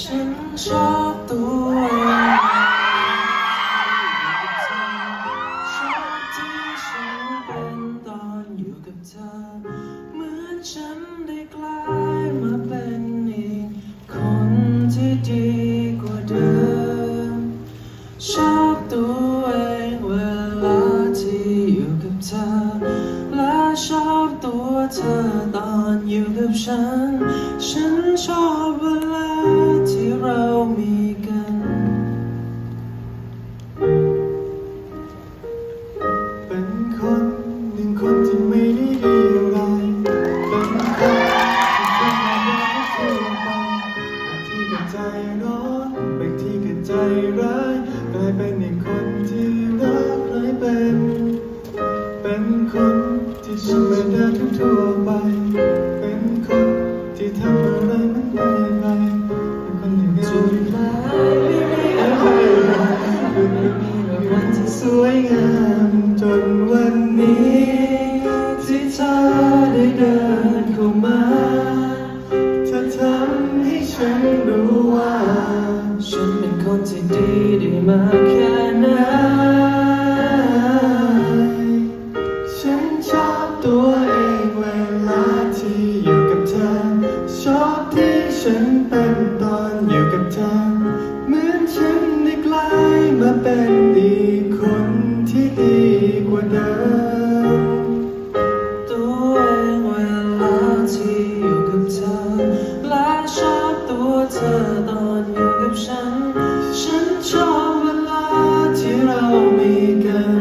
ฉันชอบตัวชอบที่ฉันเป็นตอนอยู่กับเธอ เหมือนฉันได้กลายมาเป็นอีกคนที่ดีกว่าเดิม ชอบตัวเองเวลาที่อยู่กับเธอ และชอบตัว เธอตอนอยู่กับฉัน ฉันชอบเวลาที่เรามีกัน เป็นคนหนึ่งคนที่ไม่ได้ดีอะไรเป็นคนที่ทำงานยากทั่วไปบางที่ก็ใจร้อนบางที่ก็ใจร้ายกลายเป็นอีกคนที่รักใครเป็น เป็นคนที่ธรรมดาทั่วไป เป็นคนที่ทำอะไรมันไม่ไปเป็นคนอย่างนี้จุดหมายไม่มีอะไรวันที่สวยงามจนวันนี้ ที่เธอได้เดินเข้ามาเธอทำให้ฉันรู้ว่า ฉันเป็นคนที่ดีได้มากแค่ไหนายมาเป็นอีกคนที่ดีกว่าเดิมตัวเองเวลาที่อยู่กับเธอ และชอบตัวเธอตอนอยู่กับฉัน ฉันชอบเวลาที่เรามีกัน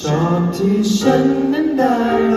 ชอบที่ฉันนั้นได้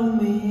เ